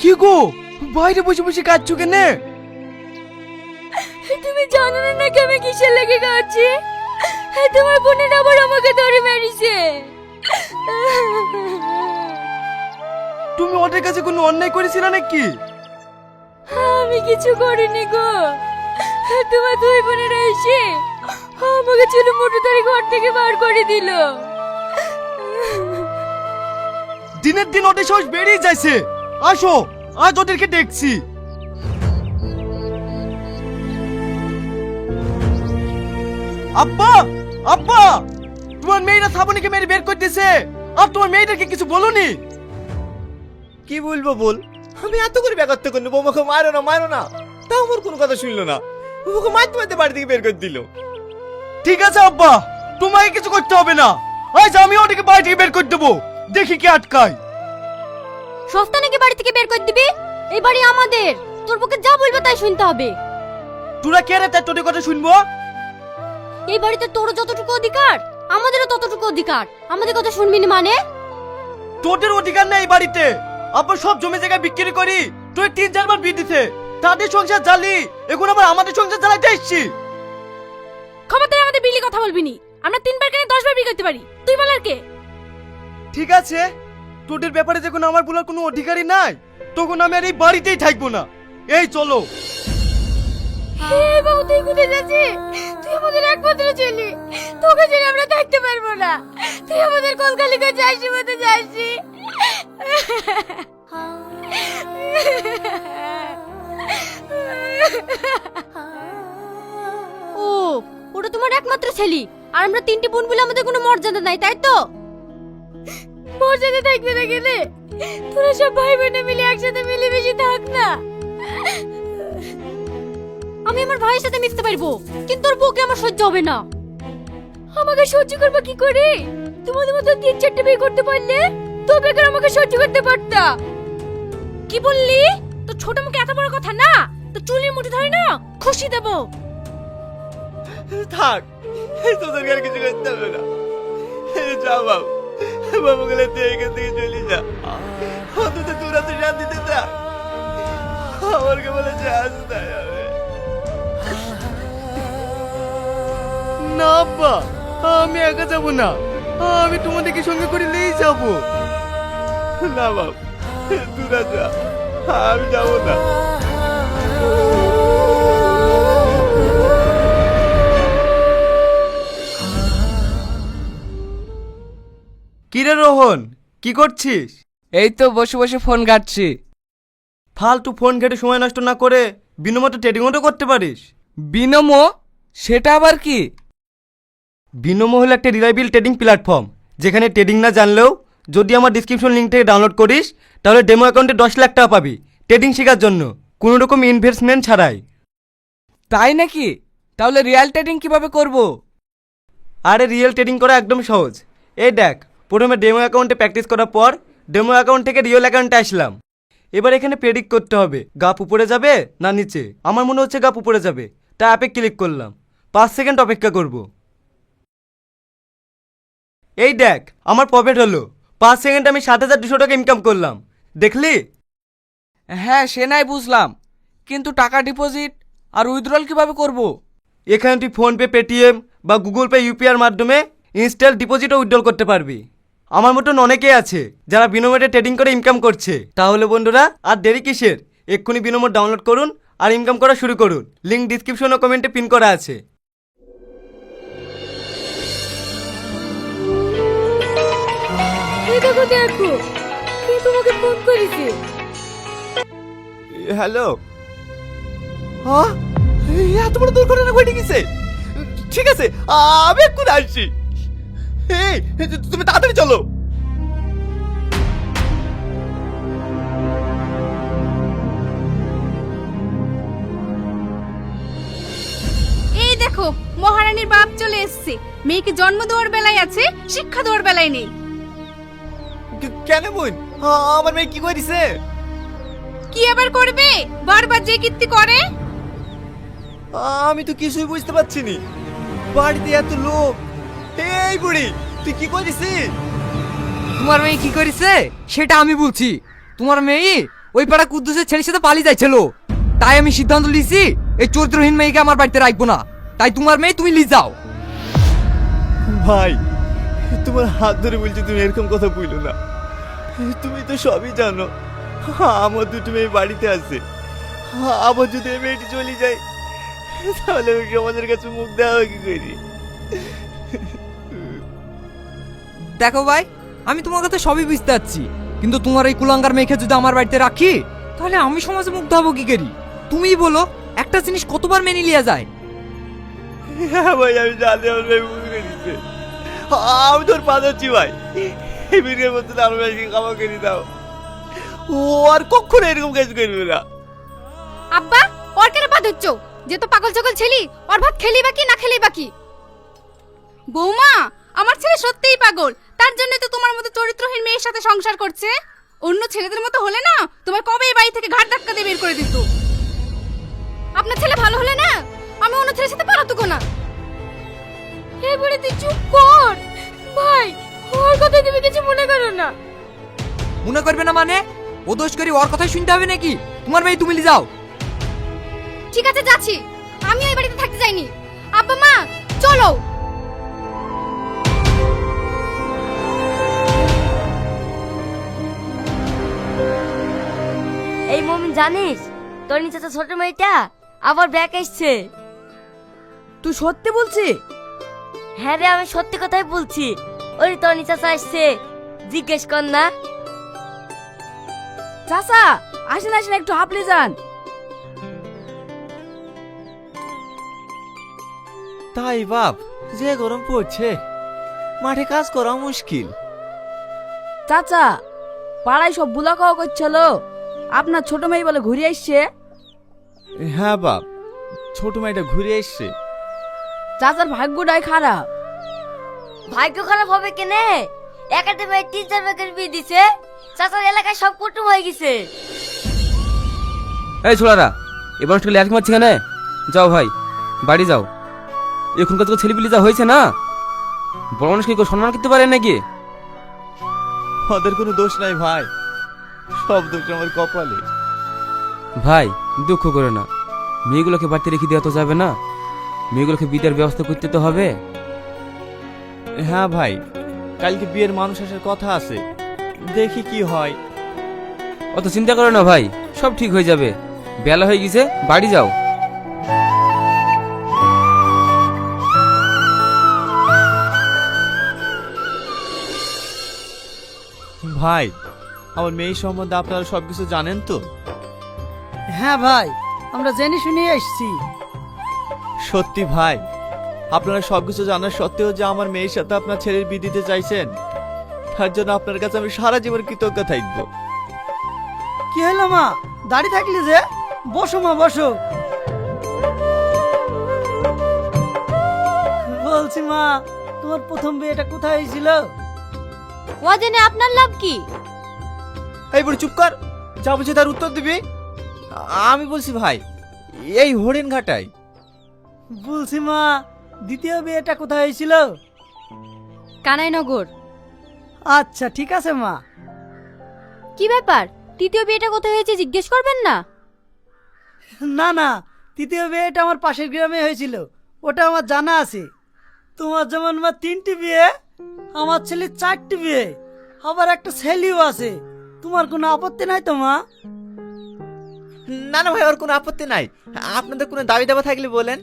কি গো? বাইরে বসে বসে কাঁদছো কেনে? তুমি জানো না নাকি আমি কিসের লেগে কাঁদছি? তোমার বোনের আবার আমাকে ধরে মেরেছে। তুমি ওদের কাছে কোনো অন্যায় করেছিলে নাকি? আমি কিছু করিনি গো। তোমার দুই বোনেরা এসে আমাকে চুলো ধরে ঘর থেকে বার করে দিল। দিনের দিন ওদের সাহস বেরিয়ে যাচ্ছে আসো আজ ওদেরকে দেখছি। আব্বা আব্বা তোমার মেয়েরা শ্রাবণীকে মেরে বের করে দিয়েছে আর তোমার মেয়েদেরকে কিছু বলনি? কি বলব বল? আমি এত করে ব্যাগত্ব করল বৌমাকে মারো না মারো না। তাও আমার কোনো কথা শুনলো না। বৌমাকে মারতে মারতে বাড়ি থেকে বের করে দিল। ঠিক আছে আব্বা। তোমাকে কিছু করতে হবে না। আজ আমি ওদেরকে বাড়ি থেকে বের করে দেবো। দেখি কি আটকায়। সস্তা নাকি বাড়ি থেকে বের করে দিবি? এই বাড়ি আমাদের। তোর পক্ষে যা বলবে তাই শুনতে হবে। তোরা কে রে তাই তোদের কথা শুনব? এই বাড়িতে তোরও যতটুকু অধিকার আমাদেরও ততটুকু অধিকার। আমাদের কথা শুনবি না মানে? তোদের অধিকার নেই এই বাড়িতে। আব্বা সব জমি জায়গা বিক্রি করি। তুই তিন চারবার বিয়ে দিতে তাদের সংসার জ্বালি। এখন আবার আমাদের সংসার জ্বালাইতে এসছি। ক্ষমতায় আমাদের বিলি কথা বলবি নি আমরা তিনবার কেন দশবার বিয়ে করতে পারি? তুই বলার কে? ঠিক আছে। তোদের ব্যাপারে যখন আমার বলার কোনো অধিকারই নাই তখন আমি আর এই বাড়িতেই থাকব না। এই চলো। হে বাবু তুই কোথায় যাচ্ছিস? তুই আমাদের একমাত্র ছেলে। তোকে ছেড়ে আমরা থাকতে পারব না। তুই আমাদের কলকালিকা যাইছি মতো যাইছি ছেলে। আর আমরা তিনটে বোন বলে আমাদের কোনো মর্যাদা নাই, তাই তো? মর্যাদা থাকবে না গেলে তোরা সব ভাই বোনে মিলে একসাথে মিলেমিশে থাক না। আমি আমার ভাইয়ের সাথে মিশতে পারব, কিন্তু তোর বউকে আমার সহ্য হবে না। আমাকে সহ্য করব কি করে? তোমাদের মতো তিন চারটে বিয়ে করতে পারলে তো বেকার আমাকে সহ্য করতে পারতা। কি বললি? তো ছোট মুখে এত বড় কথা না? তো চুলির মুঠি ধরে না? খুশি দেবো। থাক তোদেরকে আর কিছু করতে হবে না। যা বাবু বাবু গেলে তুই এখান থেকে চলে যা। অন্তত তোরা তো শান্তিতে থাক আমাকে বলে যে আসতে হবে। না আব্বা আমি একা যাব না। আমি তোমাদেরকে সঙ্গে করে নিয়েই যাব? না বাবু তোরা যা আমি যাব না। রোহন কি করছিস? এই তো বসে বসে ফোন ঘাটছি। ফালতু ফোন ঘেটে সময় নষ্ট না করে বিনোমতো ট্রেডিংও তো করতে পারিস? বিনমো? সেটা আবার কি? বিনোমো হলো একটা রিলায়েবল ট্রেডিং প্ল্যাটফর্ম যেখানে ট্রেডিং না জানলেও যদি আমার ডিসক্রিপশন লিঙ্ক থেকে ডাউনলোড করিস তাহলে ডেমো অ্যাকাউন্টে দশ লাখ টাকা পাবি ট্রেডিং শেখার জন্য কোনো রকম ইনভেস্টমেন্ট ছাড়াই। তাই নাকি? তাহলে রিয়েল ট্রেডিং কীভাবে করব? আরে রিয়েল ট্রেডিং করা একদম সহজ। এই দেখ প্রথমে ডেমো অ্যাকাউন্টে প্র্যাকটিস করার পর ডেমো অ্যাকাউন্ট থেকে রিয়েল অ্যাকাউন্টে আসলাম। এবার এখানে প্রেডিক্ট করতে হবে গাপ উপরে যাবে না নিচে? আমার মনে হচ্ছে গাপ উপরে যাবে। তাই অ্যাপে ক্লিক করলাম। পাঁচ সেকেন্ড অপেক্ষা করব। এই দেখ আমার প্রফিট হলো। পাঁচ সেকেন্ড আমি সাত হাজার দুশো টাকা ইনকাম করলাম। দেখলি? হ্যাঁ সে নাই বুঝলাম। কিন্তু টাকা ডিপোজিট আর উইথড্রল কীভাবে করব? এখানে তুই ফোনপে পেটিএম বা গুগল পে ইউপিআর মাধ্যমে ইনস্টল ডিপোজিট ও উইথড্রল করতে পারবি। আমার মতন অনেকেই আছে যারা বিনোমোটে ট্রেডিং করে ইনকাম করছে। তাহলে বন্ধুরা আর দেরি কিসের? এক্ষুনি বিনোমোট ডাউনলোড করুন আর ইনকাম করা শুরু করুন। লিঙ্ক ডিসক্রিপশন ও কমেন্টে পিন করা আছে। দেখো দেখো। কে তোমাকে ফোন করেছে? হ্যালো। হ্যাঁ? এত বড় দুর্ঘটনা ঘটে গেছে। ঠিক আছে আমি এক্ষুনি আসছি। এই তুমি তাড়াতাড়ি চলো। এই দেখো মহারানীর বাপ চলে এসেছে। মেয়েকে জন্ম দেওয়ার বেলায় আছে শিক্ষা দেওয়ার বেলায় নেই। কেন বোন? আমার মেয়ে কি করেছে কি আবার করবে? বারবার যে কীর্তি করে? আমি তো কিছুই বুঝতে পারছি নি। বাড়িতে এত লোক এই বুড়ি তুই কি করেছিস তোমার মেয়ে কি করেছে সেটা আমি বলছি। তোমার মেয়ে ওই পাড়া কুদ্দুসের ছেলের সাথে পালিয়ে যাইছিল। তাই আমি সিদ্ধান্ত লিছি এই চরিত্রহীন মেয়েকে আমার বাড়িতে রাখব না। তাই তোমার মেয়ে তুমি লি যাও। ভাই তোমার হাত ধরে বলছি তুমি এরকম কথা বইলো না। তুমি তো সবই জানো আমার দুটো মেয়ে বাড়িতে আছে। আবার যদি এই মেয়েটি চলে যায় তাহলে সমাজের কাছে মুখ দেওয়া কি করি? দেখো ভাই আমি তোমার কথা সবই বুঝতে পারছি। কিন্তু তোমার এই কুলাঙ্গার মেখে যদি আমার বাড়িতে রাখি তাহলে আমি সমাজে মুগ্ধ হব কি করি? তুমিই বলো একটা জিনিস কতবার মেনে লিয়া যায়? হ্যাঁ ভাই আমি জানি আমার মেয়ে মুখ দিচ্ছে আমি তোর পা ধরছি ভাই। এই বিয়ের মধ্যে আমার মেয়েকে খাওয়া করে দাও। ও আর কখনো এরকম কাজ করবে না। আব্বা ওর কেন বাদ হচ্ছ যে তো পাগল ছাগল ছেলি ওর ভাত খেলি বাকি না খেলি বাকি বৌমা আমার ছেলে সত্যিই পাগল। তার জন্য তো তোমার মতো চরিত্রহীন মেয়ের সাথে সংসার করছে। অন্য ছেলেদের মতো হলে না তোমার কবে এই বাড়ি থেকে ঘাট ধাক্কা দিয়ে বের করে দিত? আপনার ছেলে ভালো হলে না আমি অন্য ছেলের সাথে পালাতুকো না। এবারে তুই চুপ কর। ভাই ওর কথা তুমি কিছু মনে করো না। মনে করবে না মানে? ও দোষ করি ওর কথাই শুনতে হবে নাকি? তোমার মেয়ে তুমি লি যাও। ঠিক আছে যাচ্ছি। আমি এই বাড়িতে থাকতে যাইনি আব্বা মা চলো। এই মমিন জানিস? তোর নিচে তো ছোট মেয়েটা আবার ব্যাক এসছে। তুই সত্যি বলছি হ্যাঁ রে আমি সত্যি কথাই বলছি। ওই তোর নিচে আসছে জিজ্ঞেস কর না। চাচা আসেন আসেন একটু হাঁপলে যান। তাই বাপ যে গরম পড়ছে মাঠে কাজ করা মুশকিল। চাচা পাড়ায় সব বুলা খাওয়া করছিল। আপনার ছোট মেয়ে বলে ঘুরে আসছে? হ্যাঁ বাপ ছোট মেয়েটা ঘুরে এসছে চাচার ভাগ্যটাই খারাপ। ভাগ্য খারাপ হবে কেনে? একাডেমির তিন চার ব্যাগের বিয়ে দিছে চাচার এলাকায় সব কুটুম হয়ে গেছে। এই ছোড়ারা এ মানুষটা ল্যাট মারছে কেন? যাও ভাই বাড়ি যাও। এখনকার তো ছেলেপিলি যা হয়েছে না? বড় মানুষকে কেউ সম্মান করতে পারে নাকি? ওদের কোনো দোষ নাই ভাই। সব দোষ আমার কপালে। ভাই দুঃখ করে না। মেয়েগুলোকে বাড়িতে রেখে দেওয়া তো যাবে না। মেয়েগুলোকে বিদার ব্যবস্থা করতে তো হবে। হ্যাঁ ভাই কালকে বিয়ের মানুষ আসার কথা আছে। দেখি কি হয়। অত চিন্তা করো না ভাই সব ঠিক হয়ে যাবে। বেলা হয়ে গেছে বাড়ি যাও। ভাই আমার মেয়ে সম্বন্ধে আপনারা সবকিছু জানেন তো? হ্যাঁ ভাই আমরা জেনে শুনে এসেছি সত্যি ভাই আপনারা সবকিছু জানার সত্ত্বেও যে আমার মেয়ের সাথে আপনার ছেলের বিয়ে দিতে চাইছেন তার জন্য আপনার কাছে আমি সারা জীবন কৃতজ্ঞ থাকব। কি হলো মা? দাঁড়িয়ে থাকলি যে? বসো মা বসো। বলছি মা তোমার প্রথম বিয়েটা কোথায় হয়েছিল? ও জেনে আপনার লাভ কি? এই বড় চুপ কর। যা বলছি তার উত্তর দিবি। আমি বলছি ভাই এই হরিণ ঘাটায়। বলছি মা দ্বিতীয় বিয়েটা কোথায় হয়েছিল? কানাইনগর। আচ্ছা ঠিক আছে মা। কি ব্যাপার? তৃতীয় বিয়েটা কোথায় হয়েছে জিজ্ঞেস করবেন না? না না তৃতীয় বিয়েটা আমার পাশের গ্রামে হয়েছিল। ওটা আমার জানা আছে। তোমার যেমন মা তিনটি বিয়ে আমার ছেলে চারটি বিয়ে আবার একটা ছেলেও আছে। তোমার কোনো আপত্তি নাই তো মা? না না ভাই ওর কোনো আপত্তি নাই। আপনাদের কোনো দাবি দাবা থাকলে বলেন।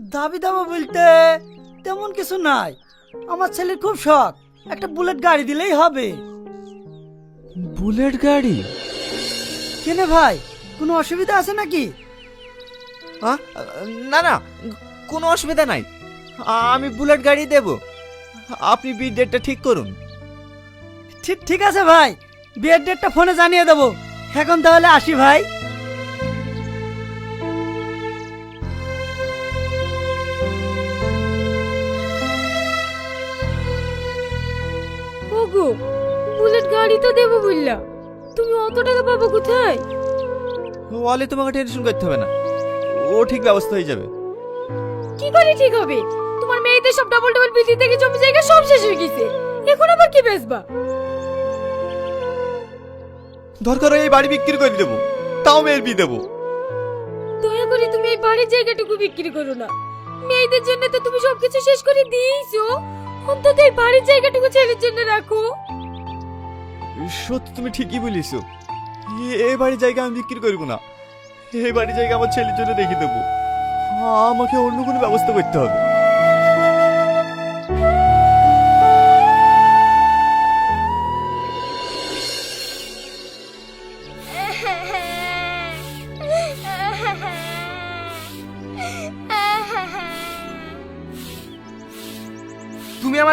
দাবি দাবা বলতে তেমন কিছু নাই। আমার ছেলের খুব শখ। একটা বুলেট গাড়ি দিলেই হবে। বুলেট গাড়ি? কেনে ভাই কোনো অসুবিধা আছে নাকি? না না কোনো অসুবিধা নাই। আমি বুলেট গাড়ি দেব। আপনি বিয়ের ডেটটা ঠিক করুন। ঠিক ঠিক আছে ভাই। বিয়ের ডেটটা ফোনে জানিয়ে দেবো। এখন তাহলে আসি ভাই। ওগো বুলেট গাড়ি তো দেবো বললা। তুমি অত টাকা পাবো কোথায়? ওয়ালে তোমাকে টেনশন করতে হবে না। ও ঠিক ব্যবস্থা হয়ে যাবে। কি করে ঠিক হবে? তোমার মেয়েদের সব ডাবল ডাবল বিলি থেকে জমি জায়গা সব শেষ হয়ে গেছে। এখন আবার কি বেচবা? দরকার হয় এই বাড়ি বিক্রি করে দেবো। তাও মেয়ের বিয়ে দেবো। দয়া করে তুমি এই বাড়ির জায়গাটুকু বিক্রি করো না। মেয়েদের জন্য তো তুমি সবকিছু শেষ করে দিয়েছ অন্তত এই বাড়ির জায়গাটুকু ছেলের জন্য রাখো। সত্যি তুমি ঠিকই বলিস এই বাড়ির জায়গা আমি বিক্রি করব না। এই বাড়ির জায়গা আমার ছেলের জন্য রেখে দেবো। আমাকে অন্য কোনো ব্যবস্থা করতে হবে।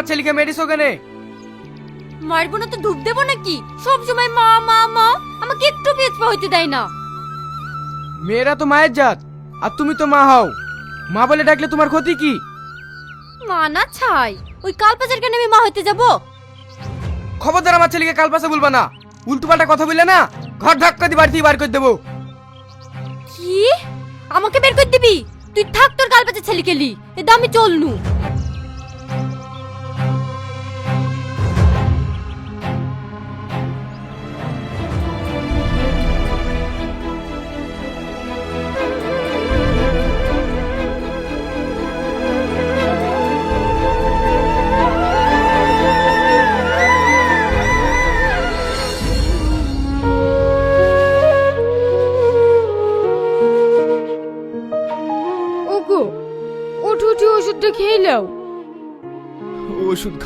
আমার ছেলেকে মেরেছো কেনে? মারবো না তো ডুব দেবো নাকি? সব সময় মা মা মা আমাকে একটু বেচপা হইতে দেয় না। মেয়েরা তো মায়ের জাত আর তুমি তো মা হও। মা বলে ডাকলে তোমার ক্ষতি কি? মা না ছাই ওই কালপাচার কেন আমি মা হইতে যাব? খবরদার আমার ছেলেকে কাল পাশে বলবা না। উল্টো পাল্টা কথা বললে না ঘর ধাক্কা দিয়ে বাড়ি থেকে বার করে দেবো। কি? আমাকে বের করে দিবি? তুই থাক তোর কালপাচার ছেলে কেলি এ দামি চলনু।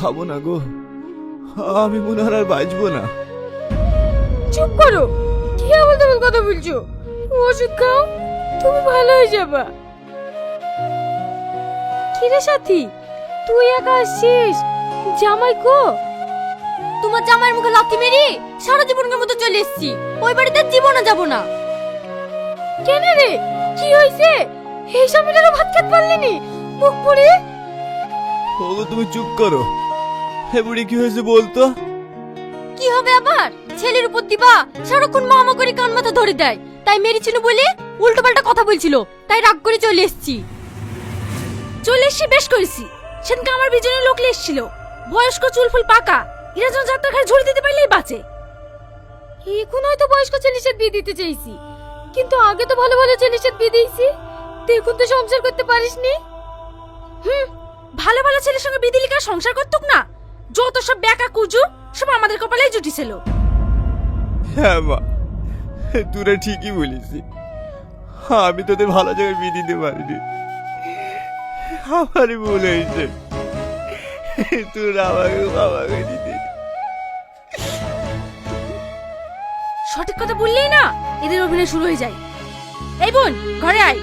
খাব না গো। আমি মনে হয় আর বাঁচবো না। চুপ করো। কি আমল তেমন কথা বলছো? ওষুধ খাও তুমি ভালো হয়ে যাবা। কিরে সাথী তুই একা আসছিস? জামাই কো? তোমার জামাইয়ের মুখে লাথি মেরি সারা জীবনের মতো চলে এসেছি। ওই বাড়িতে জীবনে যাব না। কেন রে? কি হয়েছে? এই সামনেটারও ভাত খেতে পারলিনি মুখ পুড়ি? ওগো তুমি চুপ করো। হে বুড়ি কি হয়েছে বলতো? কি হবে আবার? ছেলের উপর দিবা? সারাক্ষণ মামা করে কান মাথা ধরে দেয়। তাই মেরেছিল বলে উল্টো পাল্টা কথা বলছিল। তাই রাগ করে চলে এসেছি। চলে এসছি বেশ করেছি। সেদিনকে আমার বিজনের লোক এসেছিল। বয়স্ক চুলফুল পাকা। এরা যেন যাত্রা ঘাড়ে ঝুড়ি দিতে পারলেই বাঁচে। এখন হয়তো বয়স্ক ছেলের বিয়ে দিতে চাইছি। কিন্তু আগে তো ভালো ভালো ছেলের বিয়ে দিয়েছি। দেখুন তো সংসার করতে পারিসনি। হুম, ভালো ভালো ছেলের সঙ্গে বিয়ে দিলে কি সংসার করতুক না? যত সব বেকা কুজু সব আমাদের কপালেই জুটিছিল হ্যাঁ মা তোরা ঠিকই বলিস আমি তোদের ভালো জায়গায় বিয়ে দিতে পারিনি। আমারই ভুল হয়েছে। তোরা আমাকে বাবা করে দিতে। সঠিক কথা বললেই না এদের অভিনয় শুরু হয়ে যায়। এই বোন ঘরে আয়।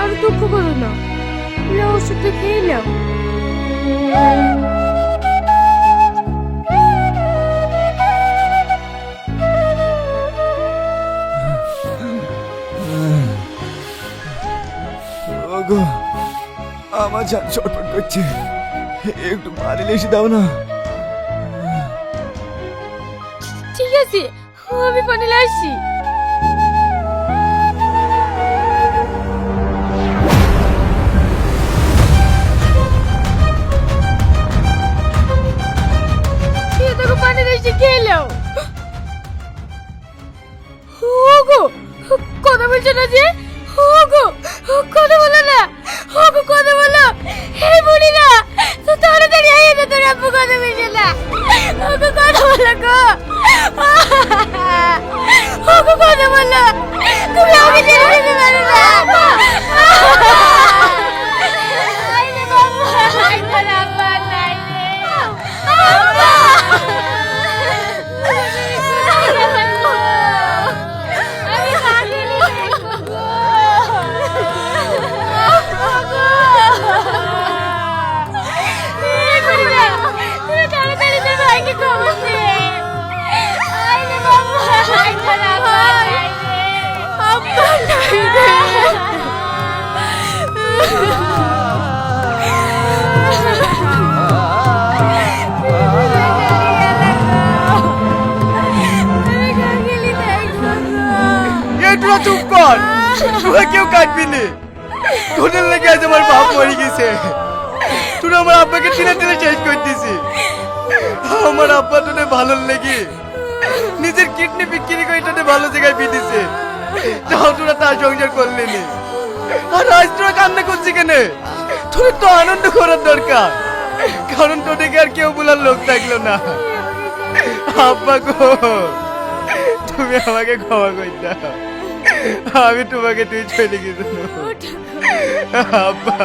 আর দুঃখ করো না। নাও ওষুধটা খেয়ে নাও ওগো আমার জান ছটফট করছে। একটু পানি এসে দাও না। ঠিক আছে আমি পানি আসছি না যে তোরা কেউ কাটবি নি। তোদের লেগে আজ আমার বাপ মরে গেছে। তোরা আমার আব্বাকে টিনে টিনে শেষ করে দিছি আমার আব্বা তোদের ভালো লেগে। নিজের কিডনি বিক্রি করে তোদের ভালো জায়গায় বিদিছে তাও তোরা তার সংসার করলি নি। আর আজ তোরা কান্না করছি কেন? তোদের তো আনন্দ করার দরকার। কারণ তোদেরকে আর কেউ বলার লোক থাকল না। আব্বা গো, তুমি আমাকে ক্ষমা করে দাও। আমি তোমাকে তুই চলে গেছি আব্বা।